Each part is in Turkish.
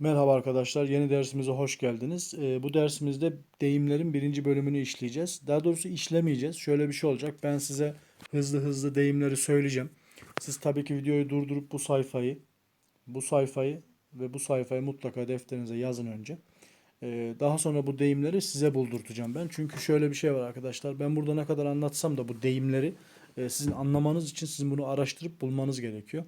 Merhaba arkadaşlar, yeni dersimize hoş geldiniz. Ee, bu dersimizde deyimlerin birinci bölümünü işleyeceğiz. Daha doğrusu işlemeyeceğiz. Şöyle bir şey olacak. Ben size hızlı hızlı deyimleri söyleyeceğim. Siz tabii ki videoyu durdurup bu sayfayı, bu sayfayı ve bu sayfayı mutlaka defterinize yazın önce. Ee, daha sonra bu deyimleri size buldurtacağım ben. Çünkü şöyle bir şey var arkadaşlar. Ben burada ne kadar anlatsam da bu deyimleri e, sizin anlamanız için sizin bunu araştırıp bulmanız gerekiyor.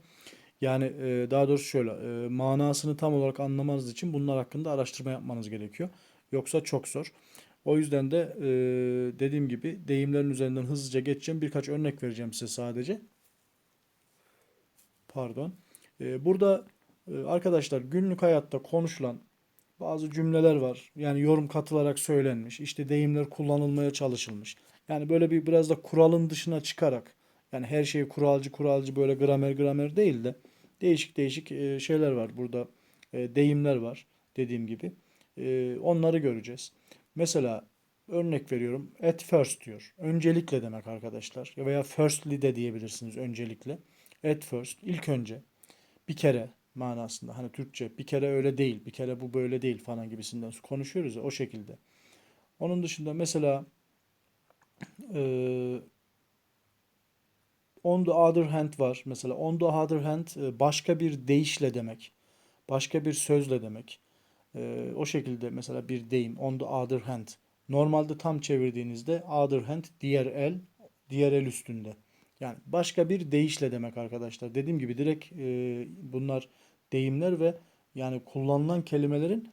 Yani e, daha doğrusu şöyle e, manasını tam olarak anlamanız için bunlar hakkında araştırma yapmanız gerekiyor. Yoksa çok zor. O yüzden de e, dediğim gibi deyimlerin üzerinden hızlıca geçeceğim. Birkaç örnek vereceğim size sadece. Pardon. E, burada e, arkadaşlar günlük hayatta konuşulan bazı cümleler var. Yani yorum katılarak söylenmiş. İşte deyimler kullanılmaya çalışılmış. Yani böyle bir biraz da kuralın dışına çıkarak yani her şey kuralcı kuralcı böyle gramer gramer değil de değişik değişik e, şeyler var burada. E, deyimler var dediğim gibi. E, onları göreceğiz. Mesela örnek veriyorum. At first diyor. Öncelikle demek arkadaşlar. Veya firstly de diyebilirsiniz öncelikle. At first ilk önce bir kere manasında. Hani Türkçe bir kere öyle değil, bir kere bu böyle değil falan gibisinden konuşuyoruz ya o şekilde. Onun dışında mesela e, on the other hand var. Mesela on the other hand e, başka bir deyişle demek. Başka bir sözle demek. E, o şekilde mesela bir deyim on the other hand. Normalde tam çevirdiğinizde other hand diğer el, diğer el üstünde. Yani başka bir deyişle demek arkadaşlar. Dediğim gibi direkt e, bunlar deyimler ve yani kullanılan kelimelerin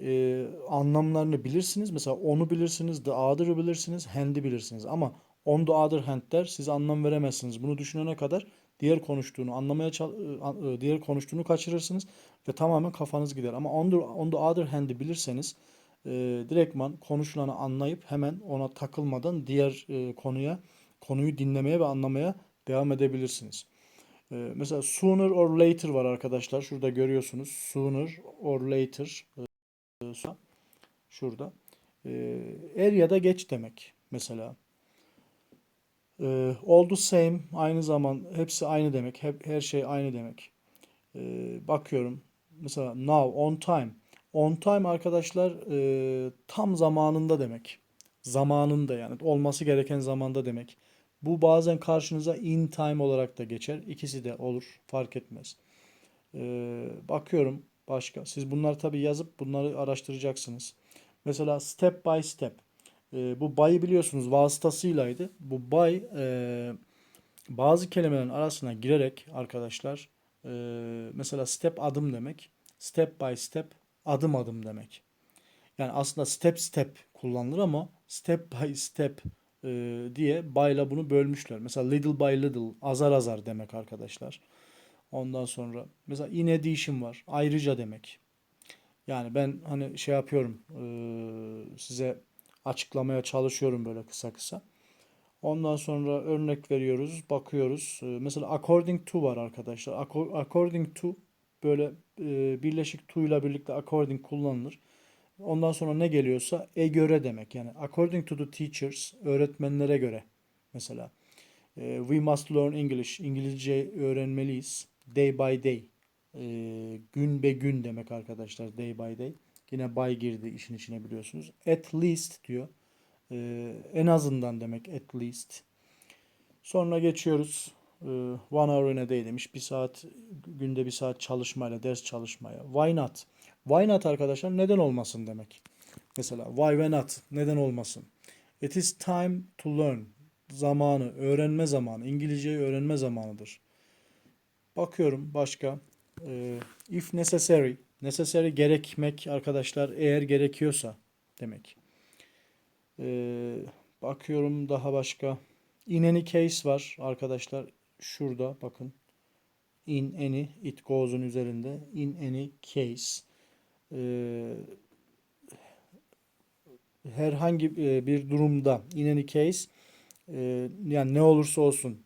e, anlamlarını bilirsiniz. Mesela onu bilirsiniz, the other'ı bilirsiniz, hand'i bilirsiniz. Ama on the other hand der siz anlam veremezsiniz. Bunu düşünene kadar diğer konuştuğunu anlamaya e, diğer konuştuğunu kaçırırsınız ve tamamen kafanız gider. Ama on the, on the other hand'i bilirseniz e, direktman konuşulanı anlayıp hemen ona takılmadan diğer e, konuya konuyu dinlemeye ve anlamaya devam edebilirsiniz. Ee, mesela sooner or later var arkadaşlar. Şurada görüyorsunuz. Sooner or later. Ee, şurada. Ee, er ya da geç demek. Mesela. Ee, all the same. Aynı zaman. Hepsi aynı demek. Hep, her şey aynı demek. Ee, bakıyorum. Mesela now. On time. On time arkadaşlar e, tam zamanında demek. Zamanında yani. Olması gereken zamanda demek. Bu bazen karşınıza in time olarak da geçer. İkisi de olur. Fark etmez. Ee, bakıyorum başka. Siz bunları tabii yazıp bunları araştıracaksınız. Mesela step by step. Ee, bu by'ı biliyorsunuz vasıtasıylaydı. Bu by e, bazı kelimelerin arasına girerek arkadaşlar e, mesela step adım demek. Step by step adım adım demek. Yani aslında step step kullanılır ama step by step e, diye by'la bunu bölmüşler. Mesela little by little azar azar demek arkadaşlar. Ondan sonra mesela in addition var. Ayrıca demek. Yani ben hani şey yapıyorum e, size açıklamaya çalışıyorum böyle kısa kısa. Ondan sonra örnek veriyoruz, bakıyoruz. E, mesela according to var arkadaşlar. Acco- According to böyle e, birleşik to ile birlikte according kullanılır. Ondan sonra ne geliyorsa e göre demek. Yani according to the teachers öğretmenlere göre mesela. E, we must learn English. İngilizce öğrenmeliyiz. Day by day. E, gün be gün demek arkadaşlar. Day by day. Yine by girdi işin içine biliyorsunuz. At least diyor. E, en azından demek at least. Sonra geçiyoruz. E, one hour in a day demiş. Bir saat günde bir saat çalışmayla, ders çalışmaya. Why not? Why not arkadaşlar? Neden olmasın demek. Mesela why ve not? Neden olmasın? It is time to learn. Zamanı, öğrenme zamanı. İngilizceyi öğrenme zamanıdır. Bakıyorum başka. Ee, if necessary. Necessary gerekmek arkadaşlar eğer gerekiyorsa demek. Ee, bakıyorum daha başka. In any case var arkadaşlar. Şurada bakın. In any it goes'un üzerinde. In any case. Ee, herhangi e, bir durumda in any case e, yani ne olursa olsun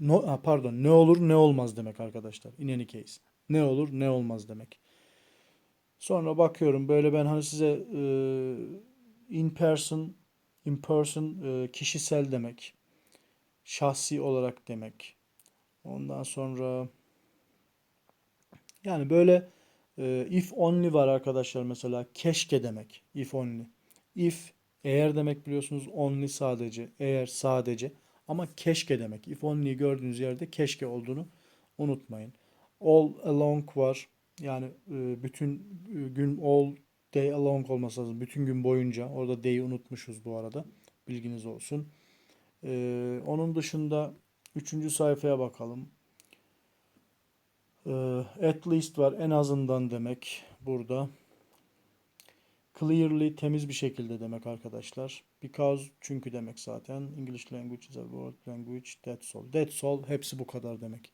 no, pardon ne olur ne olmaz demek arkadaşlar in any case ne olur ne olmaz demek sonra bakıyorum böyle ben hani size e, in person in person e, kişisel demek şahsi olarak demek ondan sonra yani böyle Ee, if only var arkadaşlar mesela keşke demek. If only. If eğer demek biliyorsunuz only sadece eğer sadece ama keşke demek. If only gördüğünüz yerde keşke olduğunu unutmayın. All along var. Yani e, bütün e, gün all day along olması lazım. Bütün gün boyunca. Orada day'i unutmuşuz bu arada. Bilginiz olsun. Ee, onun dışında üçüncü sayfaya bakalım. Ee, at least var. En azından demek burada. Clearly temiz bir şekilde demek arkadaşlar. Because çünkü demek zaten. English language is a world language. That's all. That's all. Hepsi bu kadar demek.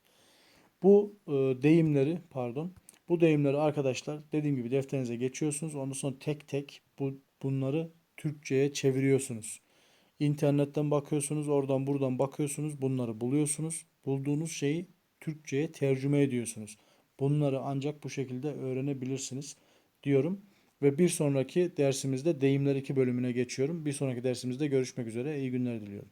Bu e, deyimleri pardon. Bu deyimleri arkadaşlar dediğim gibi defterinize geçiyorsunuz. Ondan sonra tek tek bu bunları Türkçe'ye çeviriyorsunuz. İnternetten bakıyorsunuz, oradan buradan bakıyorsunuz, bunları buluyorsunuz. Bulduğunuz şeyi Türkçe'ye tercüme ediyorsunuz. Bunları ancak bu şekilde öğrenebilirsiniz diyorum. Ve bir sonraki dersimizde deyimler 2 bölümüne geçiyorum. Bir sonraki dersimizde görüşmek üzere. İyi günler diliyorum.